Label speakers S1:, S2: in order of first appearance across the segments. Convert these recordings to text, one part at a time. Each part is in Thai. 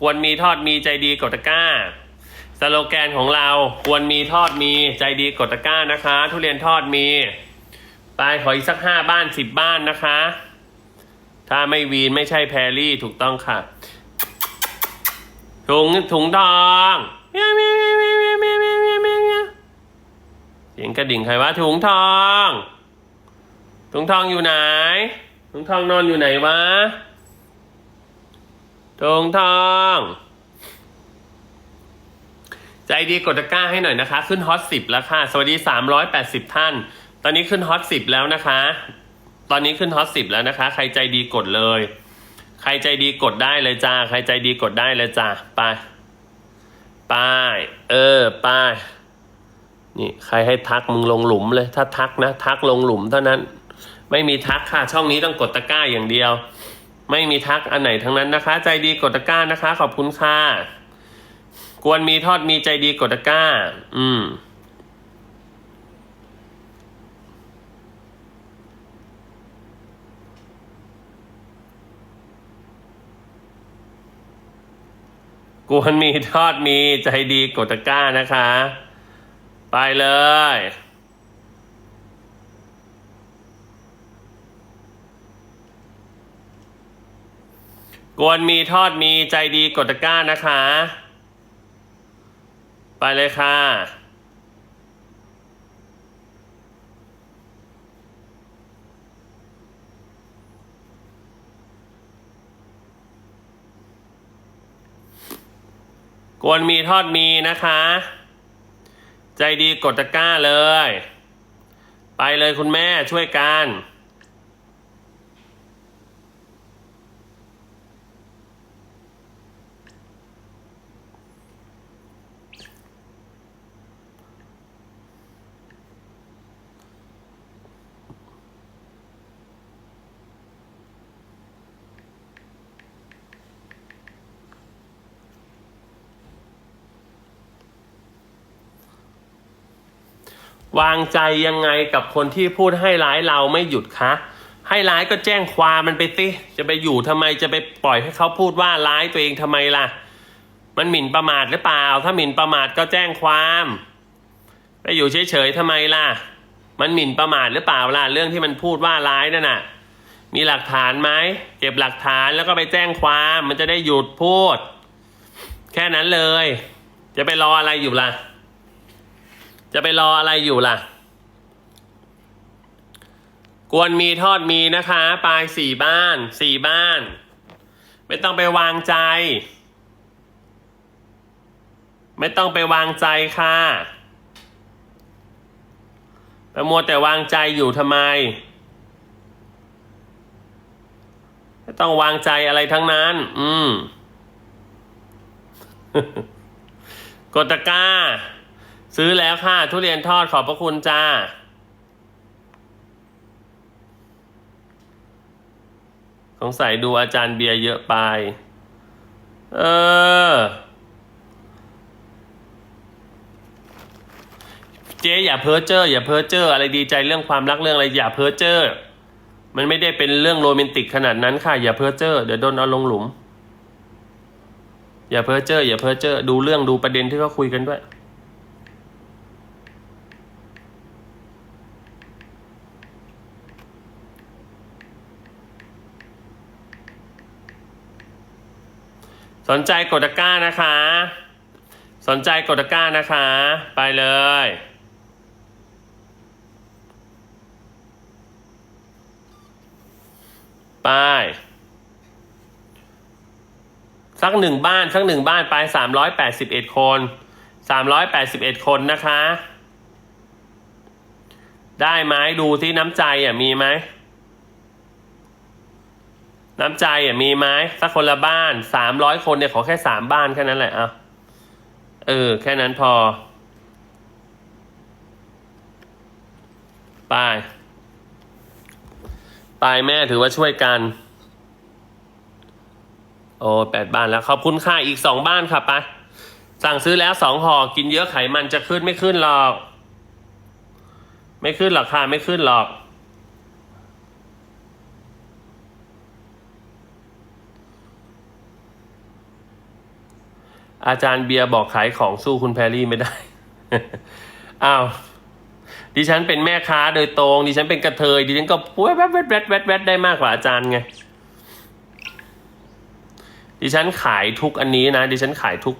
S1: ควรมีทอดมีใจดีกดตะกร้า สโลแกนของเราควรมีทอดมีใจดีกดตะกร้านะคะ ทุเรียนทอดมี ไปขออีกสักห้าบ้านสิบบ้านนะคะ ถ้าไม่วีนไม่ใช่แพรรี่ถูกต้องค่ะ ถุงถุงทองเสียงกระดิ่งใครวะถุงทอง ถุงทองอยู่ไหน ถุงทองนอนอยู่ไหนวะ ถุงทอง ใจดีกดตะกร้าให้หน่อยนะคะ ขึ้นฮอตสิบแล้วค่ะ สวัสดีสามร้อยแปดสิบท่าน ตอนนี้ขึ้นฮอตสิบแล้วนะคะ ตอนนี้ขึ้นฮอตสิบแล้วนะคะ ใครใจดีกดเลย ใครใจดีกดได้เลยจ้า ใครใจดีกดได้เลยจ้าไปไปเออไปนี่ใครให้ทักมึงลงหลุมเลย ถ้าทักนะ ทักลงหลุมเท่านั้น ไม่มีทักค่ะ ช่องนี้ต้องกดตะกร้าอย่างเดียว ไม่มีทักอันไหนทั้งนั้นนะคะ ใจดีกดตะกร้านะคะ ขอบคุณค่ะกวนมีทอดมีใจดีกดตะกร้า อืมกวนมีทอดมีใจดีกดตะกร้านะคะ ไปเลย กวนมีทอดมีใจดีกดตะกร้านะคะ ไปเลยค่ะ กวนมีทอดมีนะคะ ใจดีกดตะกร้าเลย ไปเลยคุณแม่ช่วยกัน วางใจยังไงกับคนที่พูดให้ร้ายเราไม่หยุดคะ ให้ร้ายก็แจ้งความมันไปสิจะไปอยู่ทำไมจะไปปล่อยให้เขาพูดว่าร้ายตัวเองทำไมล่ะ มันหมิ่นประมาทหรือเปล่า ถ้าหมิ่นประมาทก็แจ้งความไปอยู่เฉยๆทำไมล่ะ มันหมิ่นประมาทหรือเปล่าล่ะเรื่องที่มันพูดว่าร้ายนั่นน่ะ มีหลักฐานไหมเก็บหลักฐานแล้วก็ไปแจ้งความมันจะได้หยุดพูด แค่นั้นเลย จะไปรออะไรอยู่ล่ะ จะไปรออะไรอยู่ล่ะ กวนมีทอดมีนะคะปลายสี่บ้านสี่บ้าน ไม่ต้องไปวางใจ ไม่ต้องไปวางใจค่ะไปมัวแต่วางใจอยู่ทำไม ไม่ต้องวางใจอะไรทั้งนั้น อืมกดตะกร้า ซื้อแล้วค่ะ ทุเรียนทอดขอบพระคุณจ้า สงสัยดูอาจารย์เบียร์เยอะไป เออ เจ๊อย่าเพ้อเจ้ออย่าเพ้อเจ้ออะไรดีใจเรื่องความรักเรื่องอะไรอย่าเพ้อเจ้อมันไม่ได้เป็นเรื่องโรแมนติกขนาดนั้นค่ะ อย่าเพ้อเจ้อเดี๋ยวโดนเอาลงหลุม อย่าเพ้อเจ้ออย่าเพ้อเจ้อดูเรื่องดูประเด็นที่เขาคุยกันด้วย สนใจกดตะกร้านะคะ สนใจกดตะกร้านะคะ ไปเลย ไป สักหนึ่งบ้าน สักหนึ่งบ้านไปสามร้อยแปดสิบเอ็ดคนสามร้อยแปดสิบเอ็ดคนนะคะ ได้ไหมดูที่น้ำใจอะมีไหม น้ำใจอะมีไหมสักคนละบ้านสามร้อยคนเนี่ยขอแค่สามบ้านแค่นั้นแหละอะเออ แค่นั้นพอ ไปไปแม่ถือว่าช่วยกัน โอ้แปดบ้านแล้ว ขอบคุณค่ะอีกสองบ้านค่ะไปสั่งซื้อแล้วสองห่อกินเยอะไขมันจะขึ้นไม่ขึ้นหรอก ไม่ขึ้นหรอกค่ะไม่ขึ้นหรอก อาจารย์เบียร์บอกขายของสู้คุณแพรรี่ไม่ได้ อ้าว ดิฉันเป็นแม่ค้าโดยตรง ดิฉันเป็นกระเทย ดิฉันก็แวดแวดแวดแวดแวดแวดได้มากกว่าอาจารย์ไง ดิฉันขายทุกอันนี้นะ ดิฉันขายทุก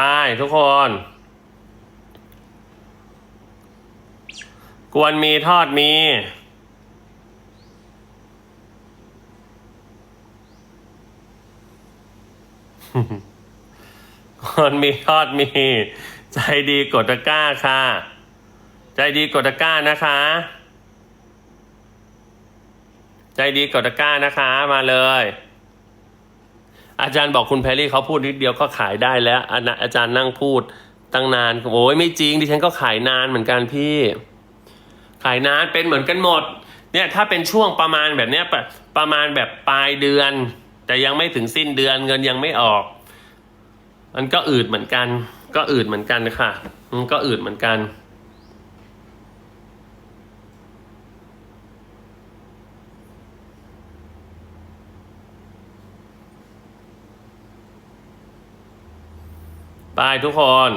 S1: ไปทุกคน กวนมีทอดมี กวนมีทอดมี ใจดีกดตะกร้าค่ะ ใจดีกดตะกร้านะคะ ใจดีกดตะกร้านะคะ มาเลย อาจารย์บอกคุณแพรรี่เขาพูดนิดเดียวก็ขายได้แล้วอาจารย์นั่งพูดตั้งนานโอ้ยไม่จริงดิฉันก็ขายนานเหมือนกันพี่ ขายนานเป็นเหมือนกันหมด เนี่ยถ้าเป็นช่วงประมาณแบบเนี้ยปประมาณแบบปลายเดือน แต่ยังไม่ถึงสิ้นเดือนเงินยังไม่ออก มันก็อืดเหมือนกัน ก็อืดเหมือนกันค่ะมันก็อืดเหมือนกัน ไปทุกคน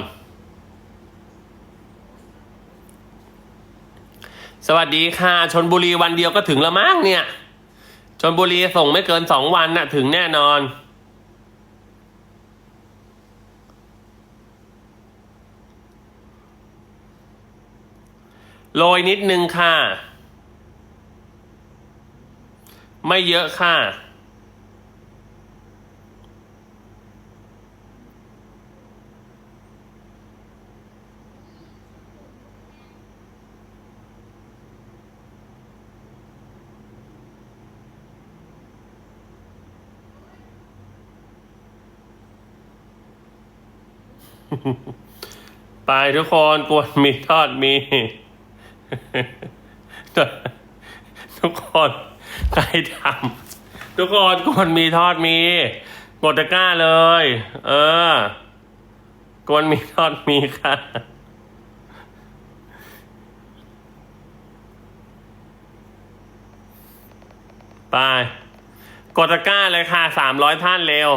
S1: สวัสดีค่ะชนบุรีวันเดียวก็ถึงแล้วมั้งเนี่ยชนบุรีส่งไม่เกินสองวันน่ะ ถึงแน่นอนโรยนิดนึงค่ะ ไม่เยอะค่ะ ไปทุกคนกวนมีทอดมี ทุกคนใครทำทุกคนกวนมีทอดมี กดตะกร้าเลย เออกวนมีทอดมีค่ะไป กดตะกร้าเลยค่ะสามร้อยท่านเร็ว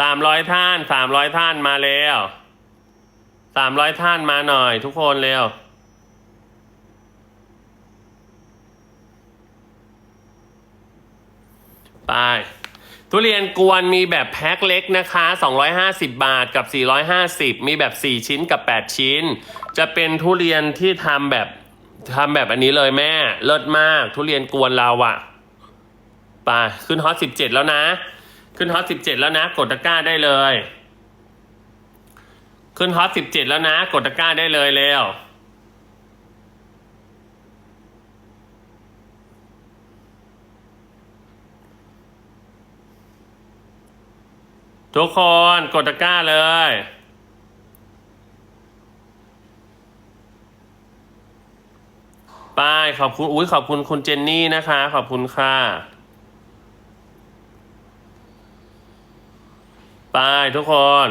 S1: สามร้อยท่านสามร้อยท่านมาแล้วสามร้อยท่านมาหน่อย ทุกคนเร็วไปทุเรียนกวนมีแบบแพ็คเล็กนะคะ 250 บาทกับ 450 มีแบบ 4 ชิ้นกับ 8 ชิ้น จะเป็นทุเรียนที่ทำแบบทำแบบอันนี้เลยแม่ เลิศมาก ทุเรียนกวนเราอะไปขึ้นฮอต17 แล้วนะ ขึ้นฮอต17แล้วนะ กดตะกร้าได้เลย ขึ้นฮอต17แล้วนะ กดตะกร้าได้เลยเร็วทุกคนกดตะกร้าเลย ไปขอบคุณ อุ้ยขอบคุณคุณเจนนี่นะคะ ขอบคุณค่ะ ไปทุกคน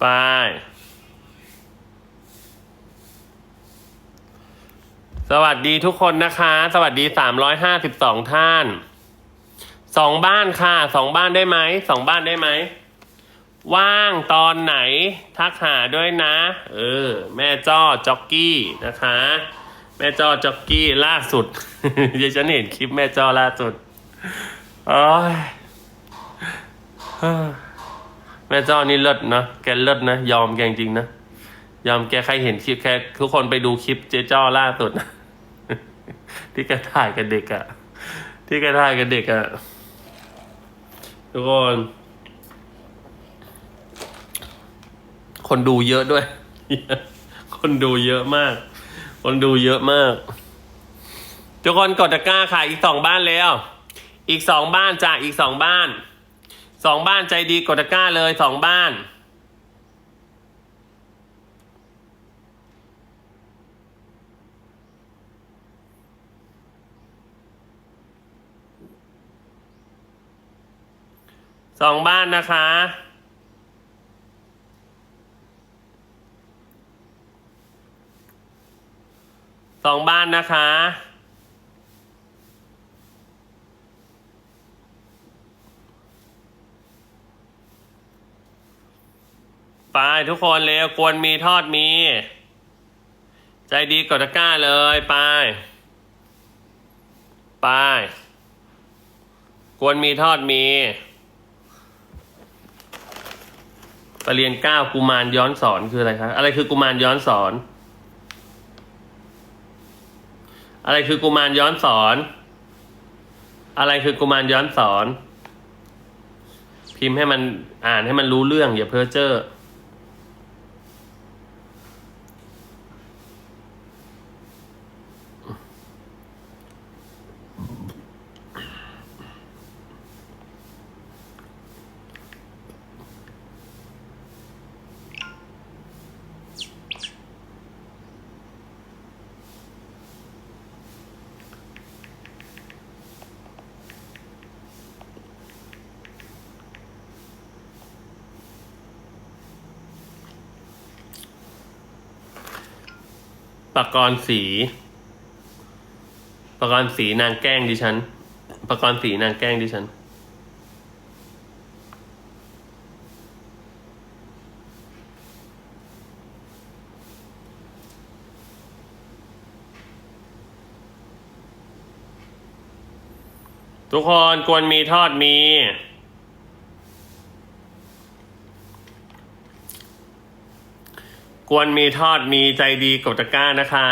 S1: ไป สวัสดีทุกคนนะคะ สวัสดีสามร้อยห้าสิบสองท่าน สองบ้านค่ะ สองบ้านได้ไหม สองบ้านได้ไหม ว่างตอนไหนทักหาด้วยนะ เออ แม่จ้อจ็อกกี้นะคะ แม่จ้อจ็อกกี้ล่าสุดเดี๋ยวฉันเห็นคลิปแม่จ้อล่าสุดโอ้ยแม่จ้อนี่เลิศนะแกเลิศนะ ยอมแกจริงนะ ยอมแกใครเห็นคลิปแค่ทุกคนไปดูคลิปเจ๊จ้อล่าสุด ที่แกถ่ายกับเด็กอะที่แกถ่ายกับเด็กอะทุกคน คนดูเยอะด้วย คนดูเยอะมาก คนดูเยอะมาก ทุกคนกดตะกร้าค่ะอีกสองบ้านแล้ว อีกสองบ้านจ้ะอีกสองบ้านสองบ้านใจดีกดตะกร้าเลยสองบ้านสองบ้านนะคะ สองบ้านนะคะ ไปทุกคนเร็วควรมีทอดมี ใจดีกดตะกร้าเลยไป ไป ควรมีทอดมีปรเรียนเก้ากุมารย้อนสอนคืออะไรครับ อะไรคือกุมารย้อนสอน อะไรคือกุมารย้อนสอน อะไรคือกุมารย้อนสอน พิมพ์ให้มันอ่านให้มันรู้เรื่องอย่าเพ้อเจ้อ ปากกรณ์สีปากกรณ์สีนางแกล้งดิฉันปากกรณ์สีนางแกล้งดิฉัน ทุกคนควรมีทอดมี ควรมีทอดมีใจดีกดตะกร้านะคะ